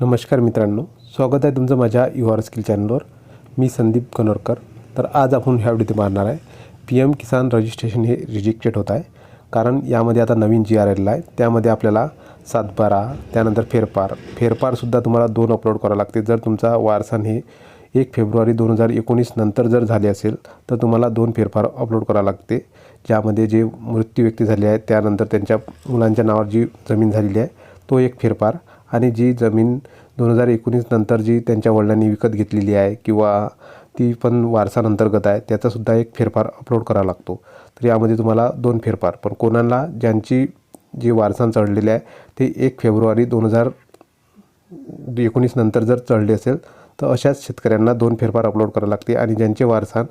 नमस्कार मित्रांनो स्वागत आहे तुमचं माझ्या यू आर स्किल चॅनलवर. मी संदीप कनोरकर. तर आज आपण ह्या व्हिडिओ मारणार आहे. पी एम किसान रजिस्ट्रेशन हे रिजेक्टेड होत आहे. कारण यामध्ये आता नवीन जी आर एल आहे. त्यामध्ये आपल्याला सातबारा त्यानंतर फेरफार फेरफारसुद्धा तुम्हाला दोन अपलोड करावं लागते जर तुमचा वारसान हे एक फेब्रुवारी दोन हजार एकोणीस नंतर जर झाले असेल तर तुम्हाला दोन फेरफार अपलोड करावं लागते. ज्यामध्ये जे मृत्यू व्यक्ती झाले आहेत त्यानंतर त्यांच्या मुलांच्या नावावर जी जमीन झालेली आहे तो एक फेरफार आणि जी जमीन दोन हजार एकोणीस नंतर जी त्यांच्या वडिलांनी विकत घेतलेली आहे किंवा ती पण वारसानंतर्गत आहे त्याचासुद्धा एक फेरफार अपलोड करावा लागतो. तर यामध्ये तुम्हाला दोन फेरफार. पण कोणाला ज्यांची जी वारसान चढलेली आहे ते एक फेब्रुवारी दोन हजार एकोणीस नंतर जर चढले असेल तर अशाच शेतकऱ्यांना दोन फेरफार अपलोड करावं लागते आणि ज्यांचे वारसान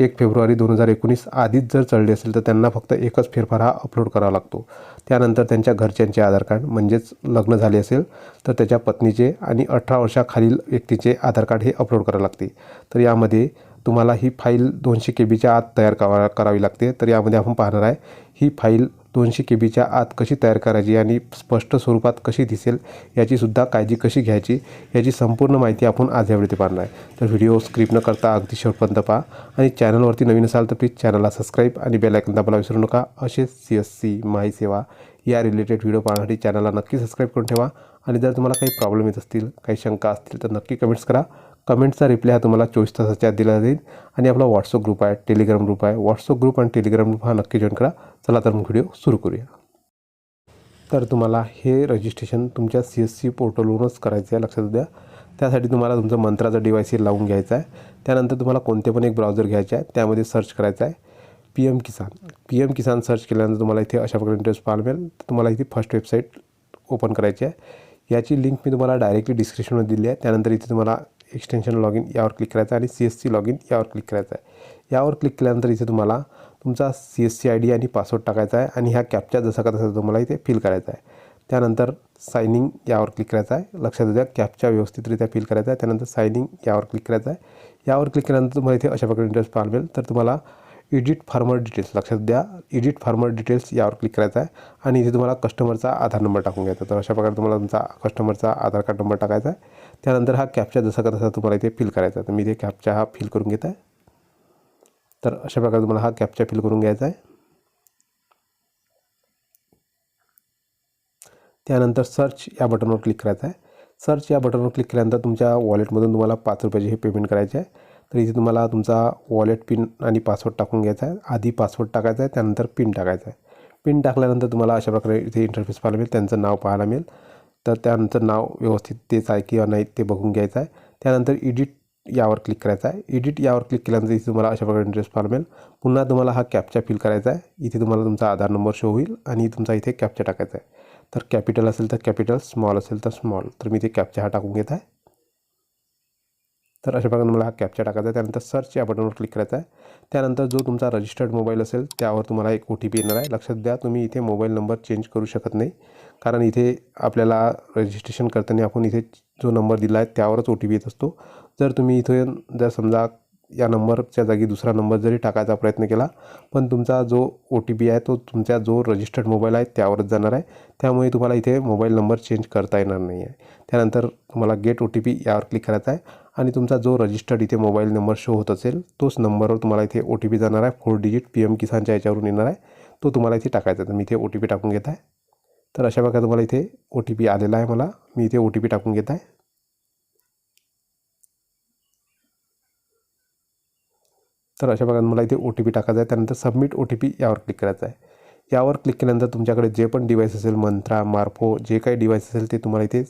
एक फेब्रुवारी दोन हजार एकोणीस आधीच जर चढले असेल तर त्यांना फक्त एकच फेरफार हा अपलोड करावा लागतो. त्यानंतर त्यांच्या घरच्यांचे आधार कार्ड म्हणजेच लग्न झाले असेल तर त्याच्या पत्नीचे आणि अठरा वर्षाखालील व्यक्तीचे आधार कार्ड हे अपलोड करावे लागते. तर यामध्ये तुम्हाला ही फाईल दोनशे के बीच्या आत तयार करा करावी लागते. तर यामध्ये आपण पाहणार आहे ही फाईल दोनशे के बीच्या आत कशी तयार करायची आणि स्पष्ट स्वरूपात कशी दिसेल याचीसुद्धा काळजी कशी घ्यायची याची संपूर्ण माहिती आपण आज यावेळी पाहणार आहे. तर व्हिडिओ स्क्रिप्ट न करता अगदी शेवटपर्यंत पहा आणि चॅनलवरती नवीन असाल तर प्लीज चॅनलला सबस्क्राईब आणि बेलायकन दाबायला विसरू नका. असे सी एस सी माही सेवा या रिलेटेड व्हिडिओ पाहण्यासाठी चॅनलला नक्की सबस्क्राईब करून ठेवा आणि जर तुम्हाला काही प्रॉब्लेम येत असतील काही शंका असतील तर नक्की कमेंट्स करा. कमेंटचा रिप्लाय हा तुम्हाला चोवीस तासाच्या आत दिला जाईल. आणि आपला व्हॉट्सअप ग्रुप आहे टेलिग्राम ग्रुप आहे. व्हॉट्सअप ग्रुप आणि टेलिग्राम ग्रुप हा नक्की जॉईन करा. चला तर मग व्हिडिओ सुरू करूया. तर तुम्हाला हे रजिस्ट्रेशन तुमच्या सी एस सी पोर्टलवरूनच करायचं आहे लक्षात द्या. त्यासाठी तुम्हाला तुमचं मंत्राचा डिवाइस हे लावून घ्यायचा आहे. त्यानंतर तुम्हाला कोणते पण एक ब्राउझर घ्यायचे आहे त्यामध्ये सर्च करायचं आहे. P M Kisan P M Kisan search केल्यानंतर तुम्हाला इथे अशा प्रकारे इंटरेस्ट पाहायला मिळेल. तर तुम्हाला इथे फर्स्ट वेबसाईट ओपन करायची आहे. याची लिंक मी तुम्हाला डायरेक्टली डिस्क्रिप्शनमध्ये दिली आहे. त्यानंतर इथे तुम्हाला एक्सटेन्शन लॉग इन यावर क्लिक करायचं आहे आणि C S C log in यावर क्लिक करायचं आहे. यावर क्लिक केल्यानंतर इथे तुम्हाला तुमचा C S C I D आणि पासवर्ड टाकायचा आहे आणि ह्या कॅपच्या जसा का तसा तुम्हाला इथे फिल करायचा आहे. त्यानंतर सायनिंग यावर क्लिक करायचं आहे. लक्षात द्या कॅपच्या व्यवस्थितरित्या फिल करायचा आहे. त्यानंतर सायनिंग यावर क्लिक करायचं आहे. यावर क्लिक केल्यानंतर तुम्हाला इथे अशा प्रकारे इंटरेस्ट पाहायला मिळेल. तर तुम्हाला एडिट फार्मर डिटेल्स लक्षात द्या एडिट फार्मर डिटेल्स यावर क्लिक करायचा आहे. आणि इथे तुम्हाला कस्टमरचा आधार नंबर टाकून घ्यायचा तर अशा प्रकारे तुम्हाला तुमचा कस्टमरचा आधार कार्ड नंबर टाकायचा आहे. त्यानंतर हा कॅप्चा जसा का तसा तुम्हाला इथे फिल करायचा आहे. तर मी इथे कॅप्चा हा फिल करून घेत आहे तर अशा प्रकारे तुम्हाला हा कॅपचा फिल करून घ्यायचा आहे. त्यानंतर सर्च या बटनवर क्लिक करायचं आहे. सर्च या बटनवर क्लिक केल्यानंतर तुमच्या वॉलेटमधून तुम्हाला पाच रुपयाचे हे पेमेंट करायचे आहे. तर इथे तुम्हाला तुमचा वॉलेट पिन आणि पासवर्ड टाकून घ्यायचा आहे. आधी पासवर्ड टाकायचा आहे त्यानंतर पिन टाकायचा आहे. पिन टाकल्यानंतर तुम्हाला अशा प्रकारे इथे इंटरफेस पाहायला मिळेल. त्यांचं नाव पाहायला मिळेल. तर त्यानंतर नाव व्यवस्थित तेच आहे किंवा नाही ते बघून घ्यायचं आहे. त्यानंतर एडिट यावर क्लिक करायचं आहे. एडिट यावर क्लिक केल्यानंतर इथे तुम्हाला अशा प्रकारे इंटरेस्ट पाहायला मिळेल. पुन्हा तुम्हाला हा कॅपचा फिल करायचा आहे. इथे तुम्हाला तुमचा आधार नंबर शो होईल आणि तुमचा इथे कॅपचा टाकायचा आहे. तर कॅपिटल असेल तर कॅपिटल स्मॉल असेल तर स्मॉल तर मी इथे कॅपचा हा टाकून घेत आहे. तर अशा प्रकारे मला हा कॅप्चा टाकायचा आहे. त्यानंतर सर्च या बटनवर क्लिक करायचा आहे. त्यानंतर जो तुमचा रजिस्टर्ड मोबाईल असेल त्यावर तुम्हाला एक ओ टी पी येणार आहे. लक्षात द्या तुम्ही इथे मोबाईल नंबर चेंज करू शकत नाही. कारण इथे आपल्याला रजिस्ट्रेशन करताना आपण इथे जो नंबर दिला आहे त्यावरच ओ टी पी येत असतो. जर तुम्ही इथे जर समजा या नंबरच्या जागी दुसरा नंबर जरी टाकायचा प्रयत्न केला पण तुमचा जो ओ टी पी आहे तो तुमचा जो रजिस्टर्ड मोबाईल आहे त्यावरच जाणार आहे. त्यामुळे तुम्हाला इथे मोबाईल नंबर चेंज करता येणार नाही आहे त्यानंतर तुम्हाला गेट ओ टी पी यावर क्लिक करायचा आहे. आणि तुमचा जो रजिस्टर्ड इथे मोबाईल नंबर शो होत असेल तोच नंबरवर तुम्हाला इथे ओ टी पी जाणार आहे. फोर डिजिट पी एम किसानच्या याच्यावरून येणार आहे. तो तुम्हाला इथे टाकायचा तर मी इथे ओ टी पी टाकून घेत आहे. तर अशा प्रकारे तुम्हाला इथे ओ टी पी आलेला आहे मला. मी इथे ओ टी पी टाकून घेत आहे. तर अशा प्रकारे मला इथे ओ टी पी टाकायचा आहे. त्यानंतर सबमिट ओ टी पी यावर क्लिक करायचं आहे. यावर क्लिक केल्यानंतर तुमच्याकडे जे पण डिवाईस असेल मंत्रा मार्फो जे काही डिवाईस असेल ते तुम्हाला इथे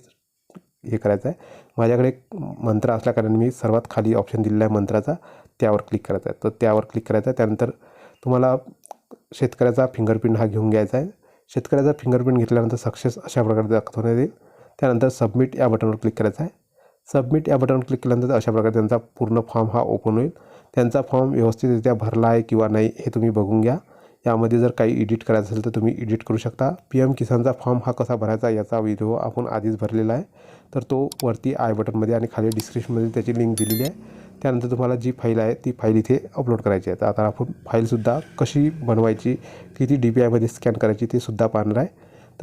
हे करायचं आहे. माझ्याकडे एक मंत्र असल्याकारणे मी सर्वात खाली ऑप्शन दिलेला आहे मंत्राचा त्यावर क्लिक करायचा आहे. तर त्यावर क्लिक करायचं आहे. त्यानंतर तुम्हाला शेतकऱ्याचा फिंगरप्रिंट हा घेऊन घ्यायचा आहे. शेतकऱ्याचा फिंगरप्रिंट घेतल्यानंतर सक्सेस अशा प्रकारे दाखवण्यात येईल. त्यानंतर सबमिट या बटनवर क्लिक करायचं आहे. सबमिट या बटनवर क्लिक केल्यानंतर अशा प्रकारे त्यांचा पूर्ण फॉर्म हा ओपन होईल. त्यांचा फॉर्म व्यवस्थितरित्या भरला आहे किंवा नाही हे तुम्ही बघून घ्या. यामध्ये जर काही एडिट करायचं असेल तर तुम्ही एडिट करू शकता. पी एम किसानचा फॉर्म हा कसा भरायचा याचा व्हिडिओ आपण आधीच भरलेला आहे. तर तो वरती आय बटनमध्ये आणि खाली डिस्क्रिप्शनमध्ये त्याची लिंक दिलेली आहे. त्यानंतर तुम्हाला जी फाईल आहे ती फाईल इथे अपलोड करायची आहे. तर आता आपण फाईलसुद्धा कशी बनवायची किती डी पी आयमध्ये स्कॅन करायची ते सुद्धा पाहणार आहे.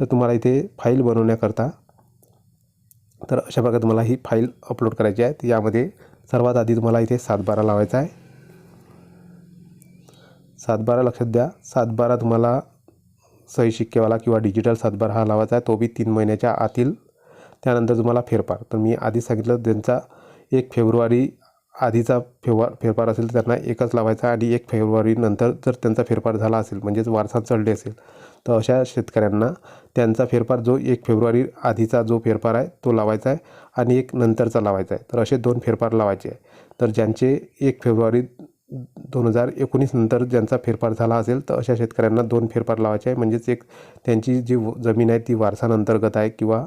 तर तुम्हाला इथे फाईल बनवण्याकरता तर अशा प्रकारे तुम्हाला ही फाईल अपलोड करायची आहे. यामध्ये सर्वात आधी तुम्हाला इथे सातबारा लावायचा आहे. सातबारा लक्षात द्या. सातबारा तुम्हाला सही शिक्केवाला किंवा डिजिटल सातबारा हा लावायचा आहे तो बी तीन महिन्याच्या आतील. त्यानंतर तुम्हाला फेरफार. तर मी आधी सांगितलं त्यांचा एक फेब्रुवारी आधीचा फेवार फेरफार असेल तर त्यांना एकच लावायचा आणि एक फेब्रुवारी नंतर जर त्यांचा फेरफार झाला असेल म्हणजेच वारसा चढले असेल तर अशा शेतकऱ्यांना त्यांचा फेरफार जो एक फेब्रुवारी आधीचा जो फेरफार आहे तो लावायचा आहे आणि एक नंतरचा लावायचा आहे. तर असे दोन फेरफार लावायचे आहे. तर ज्यांचे एक फेब्रुवारी दोन हजार एकोणीस नंतर ज्यांचा फेरफार झाला असेल तर अशा शेतकऱ्यांना दोन फेरफार लावायचे आहे म्हणजेच एक त्यांची जी व- जमीन आहे ती वारसानंतर्गत आहे किंवा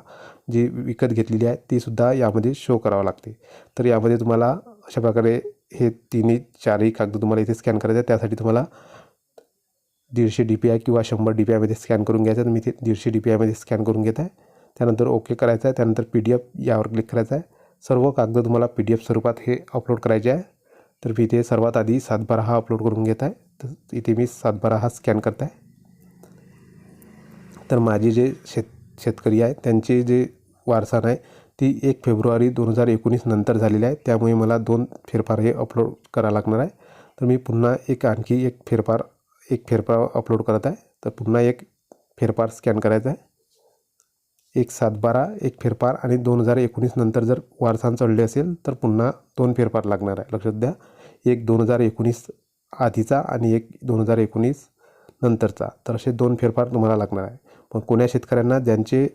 जी विकत घेतलेली आहे तीसुद्धा यामध्ये शो करावं लागते. तर यामध्ये तुम्हाला अशा प्रकारे हे तिन्ही चारही कागद तुम्हाला इथे स्कॅन करायचे आहे त्यासाठी तुम्हाला दीडशे डी पी आय किंवा शंभर डी पी आयमध्ये स्कॅन करून घ्यायचं आहे तर मी इथे दीडशे डी पी आयमध्ये स्कॅन करून घेत आहे. त्यानंतर ओके करायचं आहे. त्यानंतर पी डी एफ यावर क्लिक करायचं आहे. सर्व कागद तुम्हाला पी डी एफ स्वरूपात हे अपलोड करायचे आहे. तर मी इथे सर्वात आधी सातबारा हा अपलोड करून घेत आहे. तर इथे मी सातबारा हा स्कॅन करत आहे. तर माझे जे शेत शेतकरी आहे त्यांचे जे वारसान आहे ती एक फेब्रुवारी दोन हजार एकोणीस नंतर झालेली आहे. त्यामुळे मला दोन फेरफार हे अपलोड करावं लागणार आहे. तर मी पुन्हा एक आणखी एक फेरफार एक फेरफार अपलोड करत आहे. तर पुन्हा एक फेरफार स्कॅन करायचा आहे. एक सात बारा एक फेरफार आणि दोन हजार एकोणीस नंतर जर वारसान चढले असेल तर पुन्हा दोन फेरफार लागणार आहे. लक्षात द्या एक दोन हजार एकोणीस आधीचा आणि एक दोन हजार एकोणीस नंतरचा. तर असे दोन फेरफार तुम्हाला लागणार आहे. पण कोण्या शेतकऱ्यांना ज्यांचे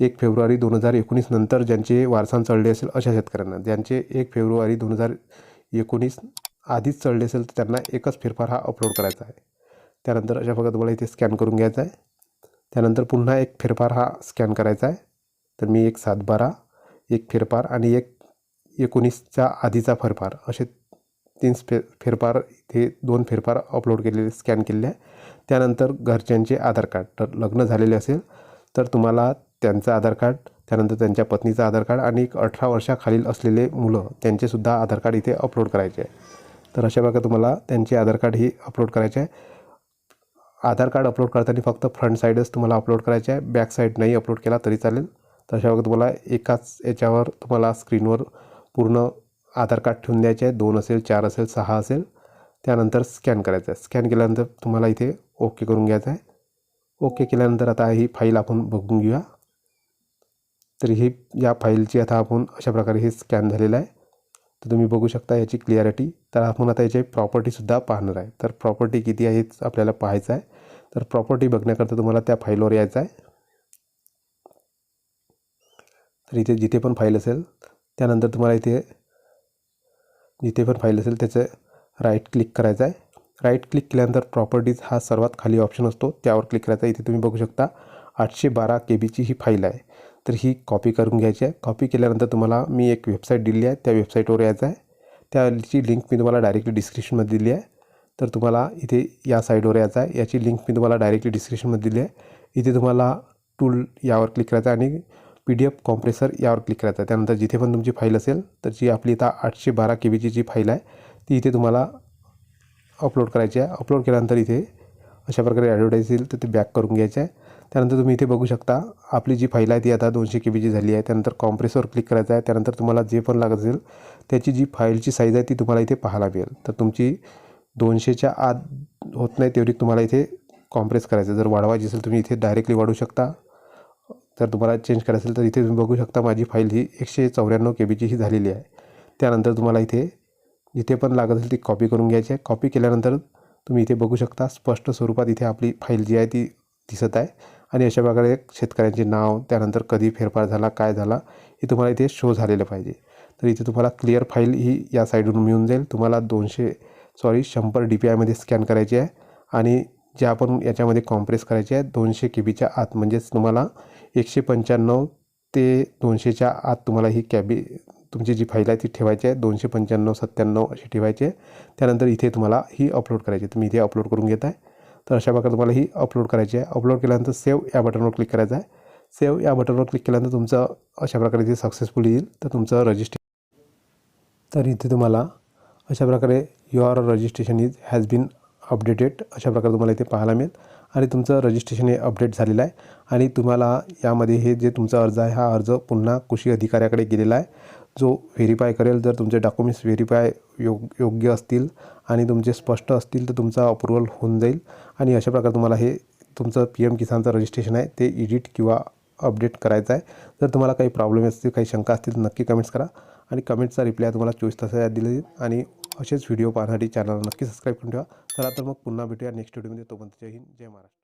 एक फेब्रुवारी दोन हजार एकोणीस नंतर ज्यांचे वारसान चढले असेल अशा शेतकऱ्यांना. ज्यांचे एक फेब्रुवारी दोन हजार एकोणीस आधीच चढले असेल तर त्यांना एकच फेरफार हा अपलोड करायचा आहे. त्यानंतर अशा प्रकारे तुम्हाला इथे स्कॅन करून घ्यायचा आहे. त्यानंतर पुन्हा एक फेरफार हा स्कॅन करायचा आहे. तर मी एक सातबारा एक फेरफार आणि एक एकोणीसच्या आधीचा फेरफार. असे तीन फे फेरफार इथे दोन फेरफार अपलोड केलेले स्कॅन केलेले आहे. त्यानंतर घरच्यांचे आधार कार्ड. तर लग्न झालेले असेल तर तुम्हाला त्यांचं आधार कार्ड त्यानंतर त्यांच्या पत्नीचं आधार कार्ड आणि एक अठरा वर्षाखालील असलेले मुलं त्यांचेसुद्धा आधार कार्ड इथे अपलोड करायचे आहे. तर अशा प्रकारे तुम्हाला त्यांचे आधार कार्ड ही अपलोड करायचे आहे. आधार कार्ड अपलोड करताना फक्त फ्रंट साईडच तुम्हाला अपलोड करायचे आहे. बॅक साईड नाही अपलोड केला तरी चालेल. तशा अशा तुम्हाला एकाच याच्यावर तुम्हाला स्क्रीनवर पूर्ण आधार कार्ड ठेवून द्यायचे आहे. दोन असेल चार असेल सहा असेल. त्यानंतर स्कॅन करायचं आहे. स्कॅन केल्यानंतर तुम्हाला इथे ओके करून घ्यायचं आहे. ओके केल्यानंतर आता ही फाईल आपण बघून घेऊया. तर ही या फाईलची आता आपण अशा प्रकारे हे स्कॅन झालेलं आहे. तर तुम्ही बघू शकता याची क्लिअरिटी तर आपण आता याची प्रॉपर्टीसुद्धा पाहणार आहे. तर प्रॉपर्टी किती आहे हेच आपल्याला पाहायचं आहे. तर प्रॉपर्टी बघण्याकरता तुम्हाला त्या फाईलवर यायचं आहे. तर इथे जिथे पण फाईल असेल त्यानंतर तुम्हाला इथे जिथे पण फाईल असेल त्याचं राईट क्लिक करायचं आहे. राईट क्लिक केल्यानंतर प्रॉपर्टीज हा सर्वात खाली ऑप्शन असतो. त्यावर क्लिक करायचा इथे तुम्ही बघू शकता आठशे बारा के बीची ही फाईल आहे. तर ही कॉपी करून घ्यायची आहे. कॉपी केल्यानंतर तुम्हाला मी एक वेबसाईट दिली आहे. त्या वेबसाईटवर यायचं आहे. त्याची लिंक मी तुम्हाला डायरेक्टली डिस्क्रिप्शनमध्ये दिली आहे. तर तुम्हाला इथे या साईडवर यायचं आहे. याची लिंक मी तुम्हाला डायरेक्टली डिस्क्रिप्शनमध्ये दिली आहे. इथे तुम्हाला टूल यावर क्लिक करायचं आहे आणि पी डी एफ कॉम्प्रेसर यावर क्लिक करायचं आहे. त्यानंतर जिथे पण तुमची फाईल असेल तर जी आपली इथं आठशे बारा के बीची जी फाईल आहे ती इथे तुम्हाला अपलोड करायची आहे. अपलोड केल्यानंतर इथे अशा प्रकारे ॲडव्हर्टाईज येईल. तर ते बॅक करून घ्यायचे आहे. त्यानंतर तुम्ही इथे बघू शकता आपली जी फाईल आहे ती आता दोनशे के बीची झाली आहे. त्यानंतर कॉम्प्रेसवर क्लिक करायचं आहे. त्यानंतर तुम्हाला जे पण लागत असेल त्याची जी फाईलची साईज आहे ती तुम्हाला इथे पाहायला मिळेल. तर तुमची दोनशेच्या आत होत नाही तेवढी तुम्हाला इथे कॉम्प्रेस करायचं जर वाढवायची असेल तुम्ही इथे डायरेक्टली वाढवू शकता. जर तुम्हाला चेंज करायचं असेल तर इथे तुम्ही बघू शकता माझी फाईल ही एकशे चौऱ्याण्णव के बीची ही झालेली आहे. त्यानंतर तुम्हाला इथे जिथे पण लागत असेल ती कॉपी करून घ्यायची आहे. कॉपी केल्यानंतर तुम्ही इथे बघू शकता स्पष्ट स्वरूपात इथे आपली फाईल जी आहे ती दिसत आहे. आणि अशा प्रकारे शेतकऱ्यांचे नाव त्यानंतर कधी फेरफार झाला काय झाला हे तुम्हाला इथे शो झालेलं पाहिजे. तर इथे तुम्हाला क्लिअर फाईल ही या साईडवरून मिळून जाईल. तुम्हाला दोनशे सॉरी शंभर डी पी आयमध्ये स्कॅन करायची आहे आणि जे आपण याच्यामध्ये कॉम्प्रेस करायचे आहे दोनशे के बीच्या आत. म्हणजेच तुम्हाला एकशे पंच्याण्णव ते दोनशेच्या आत तुम्हाला ही कॅबी तुमची जी फाईल आहे ती ठेवायची आहे. दोनशे पंच्याण्णव सत्त्याण्णव अशी ठेवायची. आहे त्यानंतर इथे तुम्हाला ही अपलोड करायची आहे. तुम्ही इथे अपलोड करून घेत आहे तर अशा प्रकारे तुम्हाला ही अपलोड करायची आहे. अपलोड केल्यानंतर सेव्ह या बटनवर क्लिक करायचं आहे. सेव्ह या बटनवर क्लिक केल्यानंतर तुमचं अशा प्रकारे ते सक्सेसफुल येईल. तर तुमचं रजिस्ट्रेशन तर इथे तुम्हाला अशा प्रकारे your registration is has been updated अशा प्रकारे तुम्हाला इथे पाहायला मिळेल. आणि तुमचं रजिस्ट्रेशन हे अपडेट झालेलं आहे. आणि तुम्हाला यामध्ये हे जे तुमचा अर्ज आहे हा अर्ज पुन्हा कृषी अधिकाऱ्याकडे गेलेला आहे. जो व्हेरीफाय करेल जर तुमचे डॉक्युमेंट्स व्हेरीफाय योग योग्य असतील आणि तुमचे स्पष्ट असतील तर तुमचा अप्रुव्हल होऊन जाईल. आणि अशा प्रकारे तुम्हाला हे तुमचं पी एम किसानचं रजिस्ट्रेशन आहे ते एडिट किंवा अपडेट करायचं आहे. जर तुम्हाला काही प्रॉब्लेम असतील काही शंका असतील तर नक्की कमेंट्स करा. आणि कमेंट्सचा रिप्लाय तुम्हाला चोवीस तासात दिले जाईल. आणि असेच व्हिडिओ पाहण्यासाठी चॅनलला नक्की सबस्क्राईब करून ठेवा. चला तर मग पुन्हा भेटूया नेक्स्ट व्हिडिओमध्ये तोपर्यंत जय हिंद जय महाराष्ट्र.